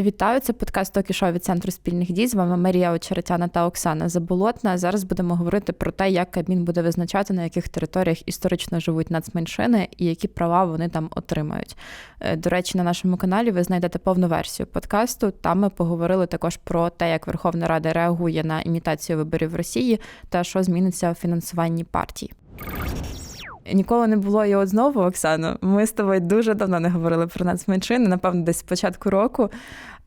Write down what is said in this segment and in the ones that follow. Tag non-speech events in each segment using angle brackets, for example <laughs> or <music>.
Вітаю, це подкаст «Токі шоу» від центру спільних дій. З вами Марія Очеретяна та Оксана Заболотна. Зараз будемо говорити про те, як Кабмін буде визначати, на яких територіях історично живуть нацменшини і які права вони там отримають. Е, До речі, на нашому каналі ви знайдете повну версію подкасту. Там ми поговорили також про те, як Верховна Рада реагує на імітацію виборів в Росії та що зміниться у фінансуванні партій. Ніколи не було от знову, Оксано. Ми з тобою дуже давно не говорили про нацменшини, напевно, десь з початку року.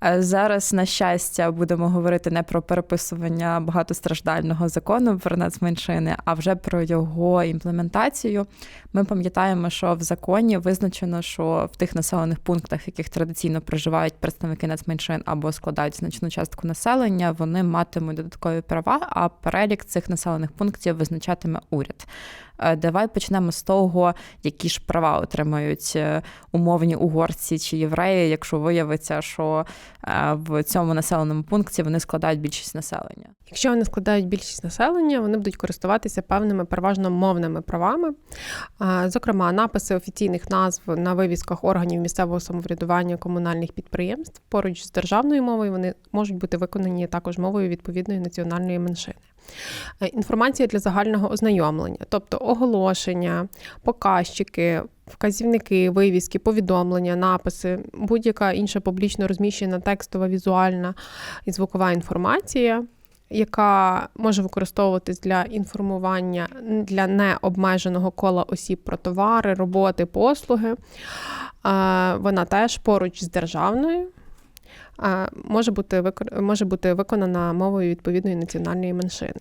Е, Зараз, на щастя, будемо говорити не про переписування багатостраждального закону про нацменшини, а вже про його імплементацію. Ми пам'ятаємо, що в законі визначено, що в тих населених пунктах, в яких традиційно проживають представники нацменшин або складають значну частку населення, вони матимуть додаткові права, а перелік цих населених пунктів визначатиме уряд. Е, Давай почнемо з того, які ж права отримають е, умовні угорці чи євреї, якщо виявиться, що в цьому населеному пункті вони складають більшість населення. Якщо вони складають більшість населення, вони будуть користуватися певними переважно мовними правами. Зокрема, написи офіційних назв на вивісках органів місцевого самоврядування комунальних підприємств поруч з державною мовою вони можуть бути виконані також мовою відповідної національної меншини. Е, Інформація для загального ознайомлення, тобто оголошення, показчики, вказівники, вивіски, повідомлення, написи, будь-яка інша публічно розміщена текстова, візуальна і звукова інформація. Яка може використовуватись для інформування для необмеженого кола осіб про товари, роботи, послуги. Е, Вона теж поруч з державною може бути, викор- може бути виконана мовою відповідної національної меншини.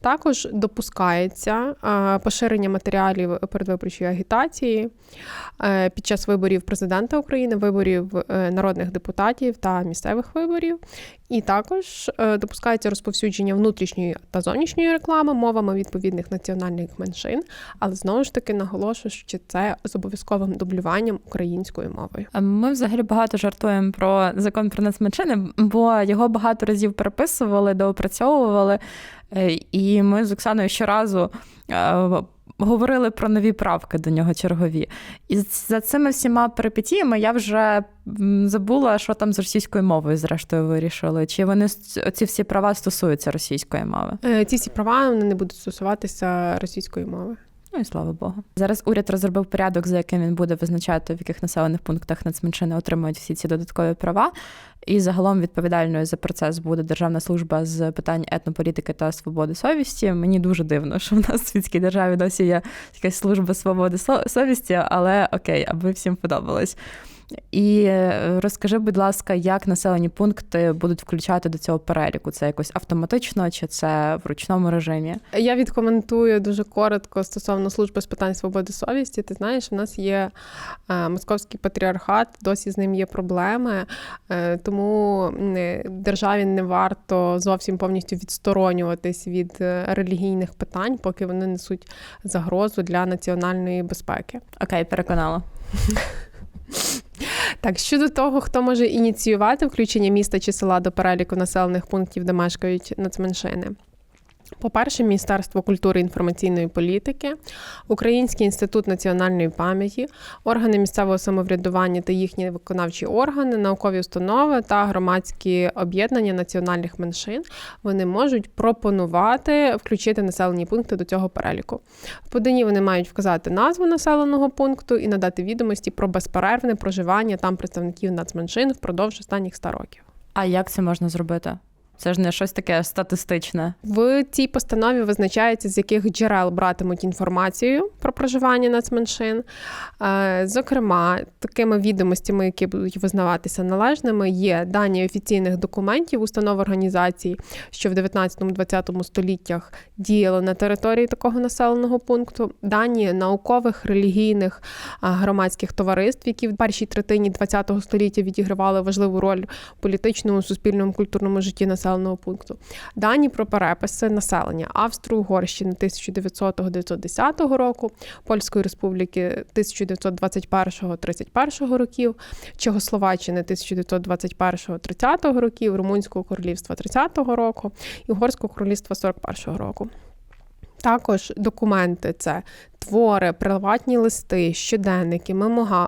Також допускається поширення матеріалів передвиборчої агітації е, під час виборів президента України, виборів е, народних депутатів та місцевих виборів. І також е, допускається розповсюдження внутрішньої та зовнішньої реклами мовами відповідних національних меншин, але знову ж таки наголошую, що це з обов'язковим дублюванням українською мовою. Ми взагалі багато жартуємо про закон про нацменшини, бо його багато разів переписували, доопрацьовували. Е, І ми з Оксаною щоразу е, говорили про нові правки до нього чергові. І за цими всіма перипетіями я вже забула, що там з російською мовою, зрештою, вирішили. Чи вони ці всі права стосуються російської мови? Е, Ці всі права вони не будуть стосуватися російської мови. Ну і слава Богу. Зараз уряд розробив порядок, за яким він буде визначати, в яких населених пунктах нацменшини отримують всі ці додаткові права. І загалом відповідальною за процес буде Державна служба з питань етнополітики та свободи совісті. Мені дуже дивно, що в нас в світській державі досі є якась служба свободи совісті, але окей, аби всім подобалось. І е, розкажи, будь ласка, як населені пункти будуть включати до цього переліку? Це якось автоматично чи це в ручному режимі? Я відкоментую дуже коротко стосовно служби з питань свободи совісті. Ти знаєш, у нас є е, московський патріархат, досі з ним є проблеми, е, тому державі не варто зовсім повністю відсторонюватись від релігійних питань, поки вони несуть загрозу для національної безпеки. Окей, переконала. <laughs> Так, щодо того, хто може ініціювати включення міста чи села до переліку населених пунктів, де мешкають нацменшини. По-перше, Міністерство культури і інформаційної політики, Український інститут національної пам'яті, органи місцевого самоврядування та їхні виконавчі органи, наукові установи та громадські об'єднання національних меншин вони можуть пропонувати включити населені пункти до цього переліку. В поданні вони мають вказати назву населеного пункту і надати відомості про безперервне проживання там представників нацменшин впродовж останніх 100 років. А як це можна зробити? Це ж не щось таке статистичне. В цій постанові визначається, з яких джерел братимуть інформацію про проживання нацменшин. Е, Зокрема, такими відомостями, які будуть визнаватися належними, є дані офіційних документів установ організацій, що в 19-20 століттях діяли на території такого населеного пункту, дані наукових, релігійних громадських товариств, які в першій третині ХХ століття відігравали важливу роль в політичному, суспільному, культурному житті населеного пункту. Дані про переписи населення Австро-Угорщини 1900-1910 року, Польської республіки 1921-31 років, Чехословаччини 1921-30 років, Румунського королівства 30-го року Угорського королівства 41-го року. Також документи це твори, приватні листи, щоденники,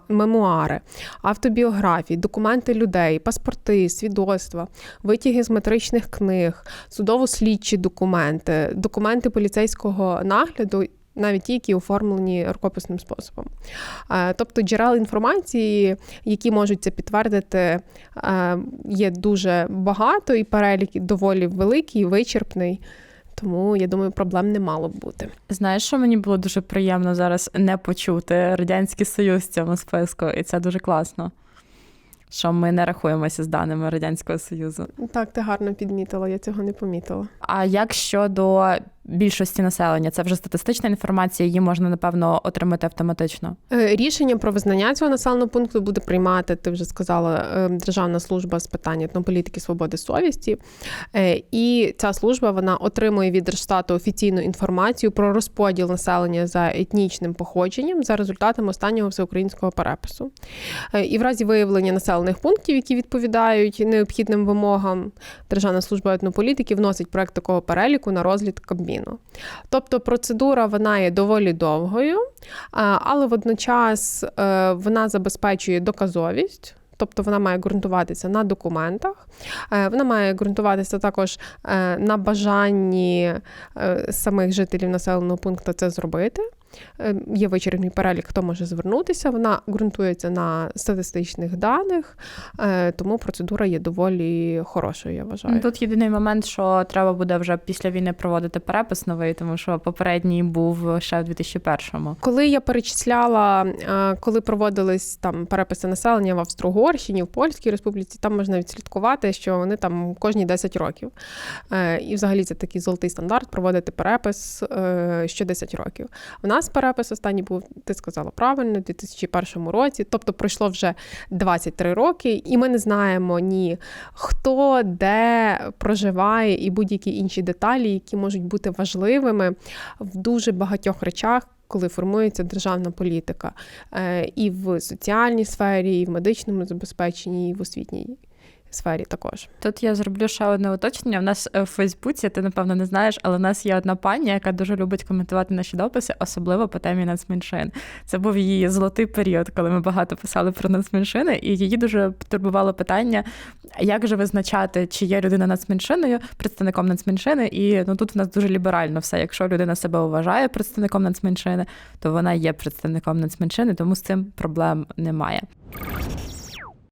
мемуари, автобіографії, документи людей, паспорти, свідоцтва, витяги з метричних книг, судово-слідчі документи, документи поліцейського нагляду. Навіть ті, які оформлені рукописним способом. Е, Тобто джерел інформації, які можуть це підтвердити, е, є дуже багато, і перелік доволі великий, вичерпний. Тому я думаю, проблем не мало б бути. Знаєш, що мені було дуже приємно зараз не почути Радянський Союз в цьому списку, і це дуже класно. Що ми не рахуємося з даними Радянського Союзу. Так, ти гарно підмітила, я цього не помітила. А як щодо більшості населення, це вже статистична інформація, її можна напевно отримати автоматично. Е, Рішення про визнання цього населеного пункту буде приймати, ти вже сказала, е, Державна служба з питань етнополітики, свободи совісті. Е, І ця служба вона отримує від Держстату офіційну інформацію про розподіл населення за етнічним походженням за результатами останнього всеукраїнського перепису. І в разі виявлення населених пунктів, які відповідають необхідним вимогам, Державна служба етнополітики вносить проект такого переліку на розгляд Кабміну. Тобто процедура вона є доволі довгою, але водночас е, вона забезпечує доказовість. Тобто вона має ґрунтуватися на документах, е, вона має ґрунтуватися також е, на бажанні е, самих жителів населеного пункту це зробити. Є вичерпний перелік, хто може звернутися. Вона ґрунтується на статистичних даних, тому процедура є доволі хорошою, я вважаю. Тут єдиний момент, що треба буде вже після війни проводити перепис новий, тому що попередній був ще в 2001-му. Коли я перечисляла, коли проводились там переписи населення в Австро-Угорщині, в Польській Республіці, там можна відслідкувати, що вони там кожні 10 років. Е, І взагалі це такий золотий стандарт проводити перепис е, що 10 років. У нас перепис останній був, ти сказала правильно, у 2001 році, тобто пройшло вже 23 роки, і ми не знаємо ні хто де проживає, і будь-які інші деталі, які можуть бути важливими в дуже багатьох речах. Коли формується державна політика Е, і в соціальній сфері, і в медичному забезпеченні, і в освітній сфері також. Тут я зроблю ще одне уточнення. У нас е, в Фейсбуці, ти напевно не знаєш, але у нас є одна пані, яка дуже любить коментувати наші дописи, особливо по темі нацменшин. Це був її золотий період, коли ми багато писали про нацменшини, і її дуже турбувало питання, як же визначати, чи є людина нацменшиною, представником нацменшини. І ну тут в нас дуже ліберально все. Якщо людина себе вважає представником нацменшини, то вона є представником нацменшини, тому з цим проблем немає.